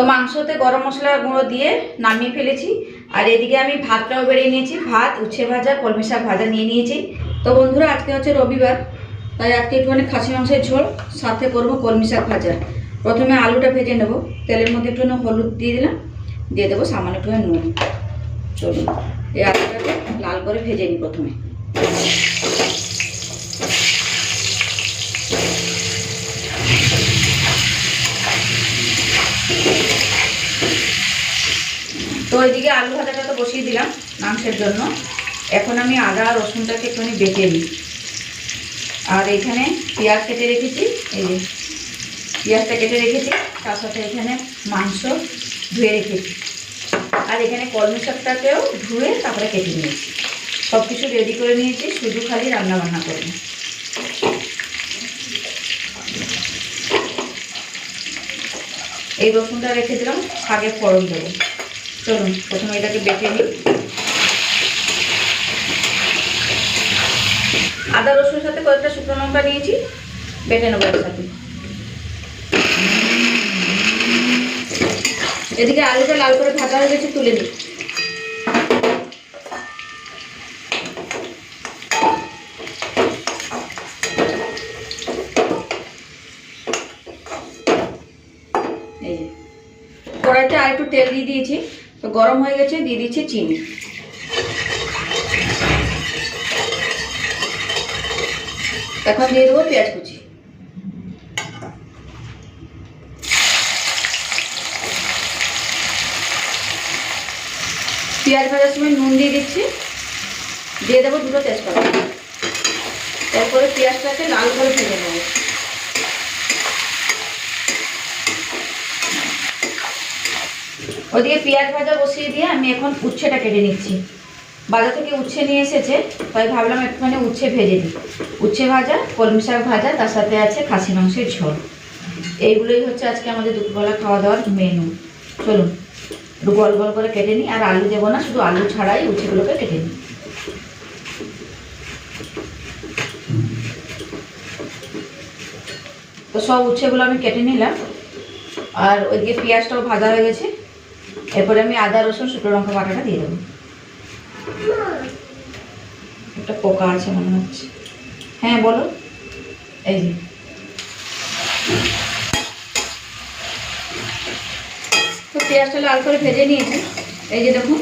তো মাংসতে গরম মশলা গুঁড়ো দিয়ে নামিয়ে ফেলেছি। আর এদিকে আমি ভাতটাও বেরিয়ে নিয়েছি। ভাত, উচ্ছে ভাজা, কলমি শাক ভাজা নিয়ে নিয়েছি। তো বন্ধুরা, আজকে হচ্ছে রবিবার। তাই আজকে একটুখানি খাসি মাংসের ঝোল, সাথে করব কলমি শাক ভাজা। প্রথমে আলুটা ভেজে নেব। তেলের মধ্যে একটুখানি হলুদ দিয়ে দিলাম। দিয়ে দেবো সামান্য একটুখানি নুন। চলুন, এই আলুটাকে লাল করে ভেজে নিই প্রথমে। তো ওইদিকে আলু ভাজাটা তো বসিয়ে দিলাম মাংসের জন্য। এখন আমি আদা রসুনটাকে একটুখানি বেটে নিই। আর এখানে পেঁয়াজ কেটে রেখেছি, এই যে পেঁয়াজটা কেটে রেখেছি, তার সাথে এখানে মাংস ধুয়ে রেখেছি। আর এখানে কলমি শাকটাকেও ধুয়ে তারপরে কেটে নিয়েছি। সব কিছু রেডি করে নিয়েছি, শুধু খালি রান্না বান্না করব। এই রসুনটা রেখে দিলাম শাকে ফোড়ন দেবো। চলুন, প্রথমে এটাকে বেটে নিই। আদা, রসুনের সাথে কয়েকটা শুকনো লঙ্কা নিয়েছি, বেটে নেব একসাথে। এদিকে আলুটা লাল করে ভাজা হয়ে গেছে, তুলে নিই। কড়াইতে আর একটু তেল দিয়ে দিয়েছি। তো গরম হয়ে গেছে, দিয়ে দিচ্ছি চিনি। এখন দিয়ে দেবো পেঁয়াজ কুচি। পেঁয়াজ ভাজার সময় নুন দিয়ে দিচ্ছি। দিয়ে দেবো দুটো তেজপাতা। তারপরে পেঁয়াজটাকে লাল করে ভেজে নেব। ওদিকে পেঁয়াজ ভাজা বসিয়ে দিয়ে আমি এখন উচ্ছেটা কেটে নিচ্ছি। বাজার থেকে উচ্ছে নিয়ে এসেছে, তাই ভাবলাম একটুখানি উচ্ছে ভেজে দিই। উচ্ছে ভাজা, কলমি শাক ভাজা, তার সাথে আছে খাসি মাংসের ঝোল। এইগুলোই হচ্ছে আজকে আমাদের দুপুরবেলা খাওয়া দাওয়ার মেনু চলুন, একটু গল গল করে কেটে নিই, আর আলু দেবো না, শুধু আলু ছাড়াই উচ্ছেগুলোকে কেটে নিই। তো সব উচ্ছেগুলো আমি কেটে নিলাম। আর ওইদিকে পেঁয়াজটাও ভাজা হয়ে গেছে। এরপরে আমি আদা, রসুন, শুকনো লঙ্কা বাটাটা দিয়ে দেবো। একটা পোকা আছে মনে হচ্ছে। হ্যাঁ বলো। এই যে। তো পেঁয়াজটা লাল করে ভেজে নিয়েছি। এই যে দেখুন,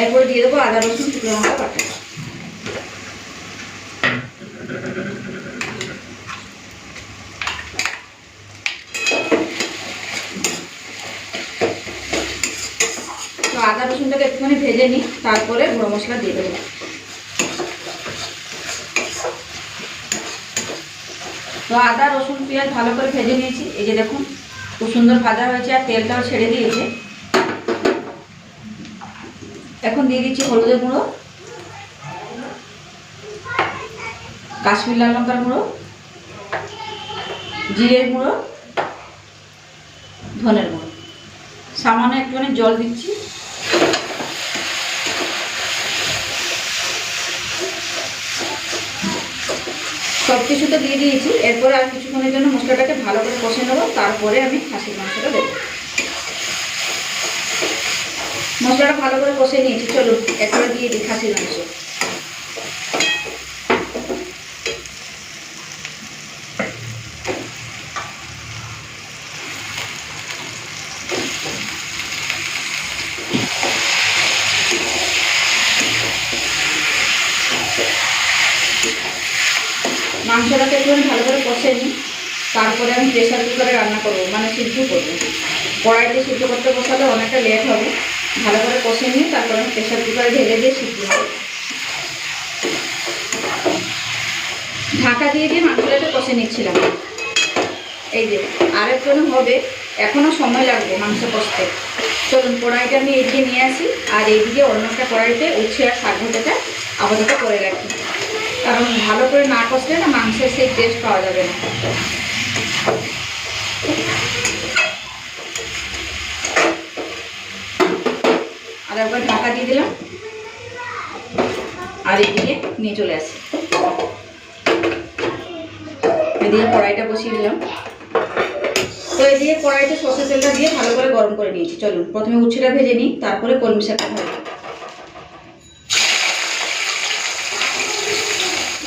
এরপরে দিয়ে দেবো আদা, রসুন, শুকনো লঙ্কা বাটা তো আদা রসুনটাকে একটুখানি ভেজে নিই, তারপরে গুঁড়ো মশলা দিয়ে দেবো। তো আদা, রসুন, পেঁয়াজ ভালো করে ভেজে নিয়েছি। এই যে দেখুন, খুব সুন্দর ভাজা হয়েছে আর তেলটাও ছেড়ে দিয়েছে। এখন দিয়ে দিচ্ছি হলুদের গুঁড়ো, কাশ্মীর লাল লঙ্কার গুঁড়ো, জিরের গুঁড়ো, ধনের গুঁড়ো। সামান্য একটুখানি জল দিচ্ছি। সব কিছু তো দিয়ে দিয়েছি। এরপরে আর কিছুক্ষণের জন্য মশলাটাকে ভালো করে কষে নেব, তারপরে আমি খাসির মাংসটা দেবো। মশলাটা ভালো করে কষে নিয়েছি, চলুন, এরপরে দিয়ে দিই খাসির মাংস। মাংসটাকে একটুখানি ভালো করে কষে নিই। তারপরে আমি প্রেশার কুকারে রান্না করব মানে সিদ্ধ করব। কড়াইতে সিদ্ধ করতে বসালে অনেকটা লেট হবে। ভালো করে কষে নিয়ে তারপরে আমি প্রেশার কুকারে ঢেলে দিয়ে সিদ্ধ করব। ঢাকা দিয়ে দিয়ে মাংসটাকে কষে নিচ্ছিলাম। এই যে আরেকজন হবে এখনও সময় লাগবে মাংস কষতে। চলুন, কড়াইটা আমি এদিকে নিয়ে আসি, আর এইদিকে অন্য একটা কড়াইতে উচ্ছে আর শাক ভাজাটা আপাতত করে রাখি। কারণ ভালো করে না কষলে না মাংসের সেই টেস্ট পাওয়া যাবে না। আর একবার ঢাকা দিয়ে দিলাম। আর এদিকে নিয়ে চলে আসি। এদিকে কড়াইটা বসিয়ে দিলাম। তো এদিকে কড়াইতে সর্ষের তেলটা দিয়ে ভালো করে গরম করে নিয়েছি। চলুন, প্রথমে উচ্ছেটা ভেজে নিই, তারপরে কলমি শাকটা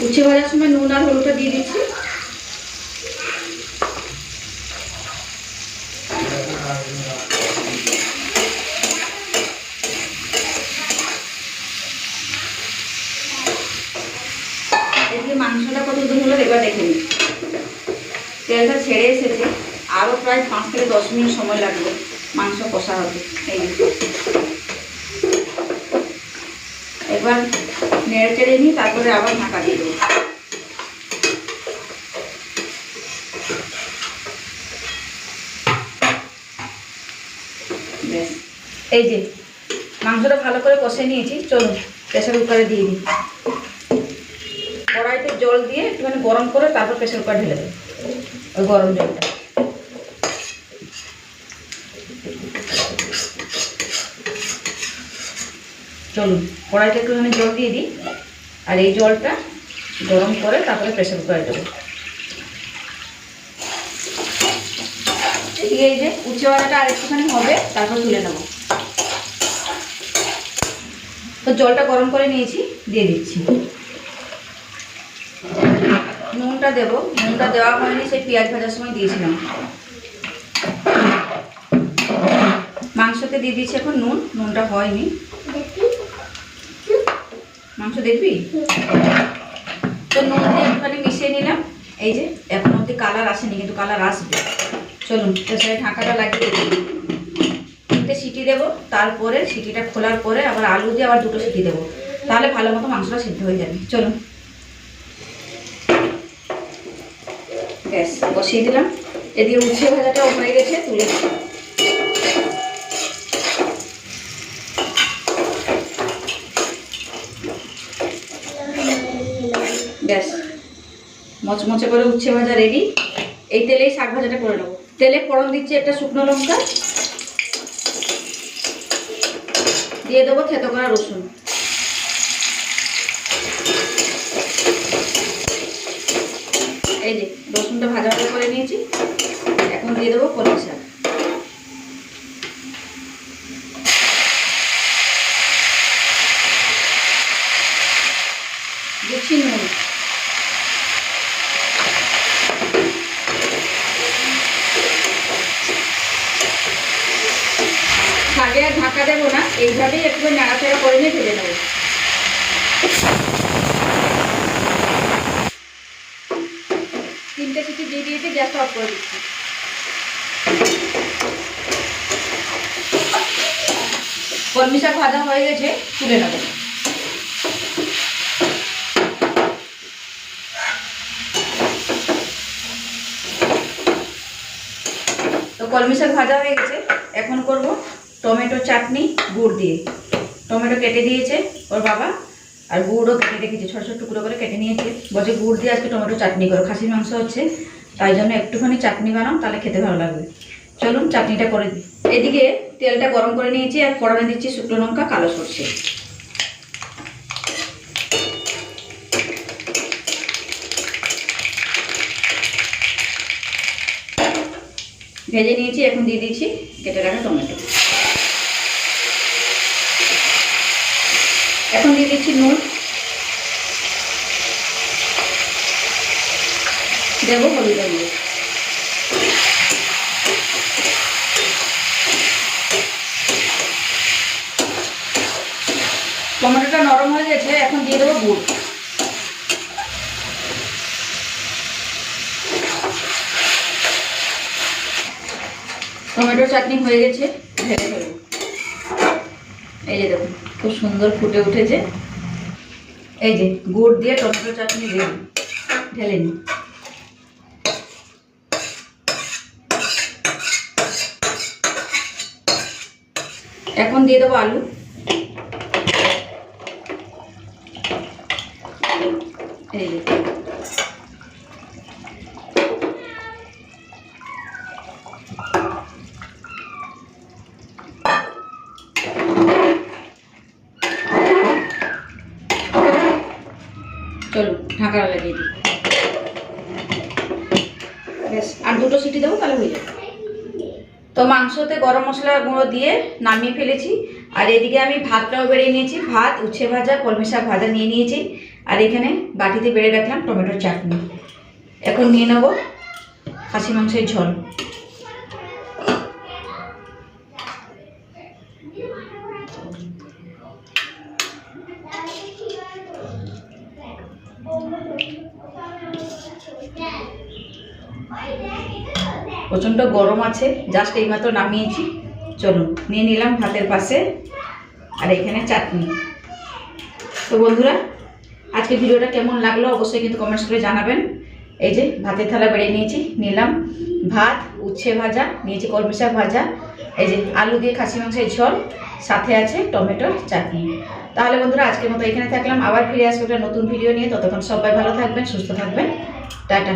উচ্ছে ভাজার সময় নুন আর হলুদটা দিয়ে দিচ্ছি। এদিকে মাংসটা কত দূর হলো এবার দেখে নিই তেলটা ছেড়ে এসেছে। আরও প্রায় পাঁচ থেকে দশ মিনিট সময় লাগবে মাংস কষা হবে। এই এবার নেড়ে চেড়ে নিই তারপরে আবার ঢাকা দিয়ে দেবো। এই যে, মাংসটা ভালো করে কষে নিয়েছি, চলুন, প্রেসার কুকারে দিয়ে দিই। কড়াইতে জল দিয়ে একটুখানি গরম করে তারপর প্রেসার কুকার ঢেলে দেবো, ওই গরম জলটা। চলুন কড়াইতে একটুখানি জল দিয়ে দিই, আর এই জলটা গরম করে তারপরে প্রেসার কুকারে দেবো। এই যে উচ্ছে বাটাটা আর একটুখানি হবে, তারপর তুলে নেব। তো জলটা গরম করে নিয়েছি, দিয়ে দিচ্ছি। নুনটা দেবো, নুনটা দেওয়া হয়নি, সেই পেঁয়াজ ভাজার সময় দিয়েছিলাম। মাংসতে দিয়ে দিচ্ছি এখন নুন, নুনটা হয়নি। মাংস দেখবি? তো নুন দিয়ে একটুখানি মিশিয়ে নিলাম। এই যে, এখন অব্দি কালার আসেনি, কিন্তু কালার আসবে। চলুন প্রেসারে ঢাকাটা লাগিয়ে তিনটে সিটি দেবো, তারপরে সিটিটা খোলার পরে আবার আলু দিয়ে আবার দুটো সিটি দেবো। তাহলে ভালো মতো মাংসটা সিদ্ধ হয়ে যাবে। চলুন। গ্যাস বসিয়ে দিলাম। এদিকে উচ্ছে ভাজাটাও হয়ে গেছে, তুলে ব্যাস। মচমচে করে উচ্ছে ভাজা রেডি এই তেলেই শাক ভাজাটা করে নেব। তেলে ফোড়ন দিচ্ছি একটা শুকনো লঙ্কা। দিয়ে দেবো থেতো করা রসুন। এই যে, রসুনটা ভাজা ভাজা করে নিয়েছি। এখন দিয়ে দেবো কলমি শাক দিচ্ছি নুন শাকে আর ঢাকা দেবো না এইভাবেই একটু নাড়াচাড়া করে নিয়ে ভেজে নেব। তিনটে সিটি দিয়ে দিয়েছি, গ্যাসটা অফ করে দিচ্ছি। কলমি শাক ভাজা হয়ে গেছে, তুলে নেব। তো কলমি শাক ভাজা হয়ে গেছে, এখন করব টমেটো চাটনি, গুড় দিয়ে। টমেটো কেটে দিয়েছে ওর বাবা, আর গুড়ও কেটে রেখেছে, ছোটো ছোটো টুকরো করে কেটে নিয়েছে। বলছে, গুড় দিয়ে আজকে টমেটো চাটনি করো, খাসির মাংস হচ্ছে, তাই জন্য একটুখানি চাটনি বানাও, তাহলে খেতে ভালো লাগবে। চলুন, চাটনিটা করে দিই। এদিকে তেলটা গরম করে নিয়েছি, আর ফোড়নে দিচ্ছি শুকনো লঙ্কা, কালো সরষে। ভেজে নিয়েছি, এখন দিয়ে দিয়েছি কেটে রাখা টমেটো। এখন দিয়ে দিচ্ছি নুন। দেবো হলুদ গুঁড়ো। টমেটোটা নরম হয়ে গেছে, এখন দিয়ে দেবো গুড়। টমেটো চাটনি হয়ে গেছে, ঢেলে ফেলব এই যে দেখুন। খুব সুন্দর ফুটে উঠেছে। এই যে, গুড় দিয়ে টমেটো চাটনি দিয়ে ঢেলে নিই। এখন দিয়ে দেবো আলু। এই যে চলো ঢাকা বেশ, আর দুটো সিটি দেবো তাহলে হয়ে যাবে। তো মাংসতে গরম মশলা গুঁড়ো দিয়ে নামিয়ে ফেলেছি। আর এদিকে আমি ভাতটাও বেড়ে নিয়েছি। ভাত, উচ্ছে ভাজা, কলমি শাক ভাজা নিয়ে নিয়েছি। আর এখানে বাটিতে বেড়ে রাখলাম টমেটোর চাটনি। এখন নিয়ে নেব খাসি মাংসের ঝোল। প্রচণ্ড গরম আছে জাস্ট এইমাত্র নামিয়েছি। চলুন, নিয়ে নিলাম ভাতের পাশে, আর এখানে চাটনি। তো বন্ধুরা, আজকে ভিডিওটা কেমন লাগল অবশ্যই কিন্তু কমেন্টস করে জানাবেন। এই যে, ভাতের থালা বেড়ে নিয়েছি, নিলাম ভাত, উচ্ছে ভাজা, নিয়েছি কলমি শাক ভাজা, এই যে আলু দিয়ে খাসি মাংসের ঝোল, সাথে আছে টমেটোর চাটনি। তাহলে বন্ধুরা, আজকের মতো এখানে থাকলাম। আবার ফিরে আসব একটা নতুন ভিডিও নিয়ে। ততক্ষণ সবাই ভালো থাকবেন, সুস্থ থাকবেন। টাটা।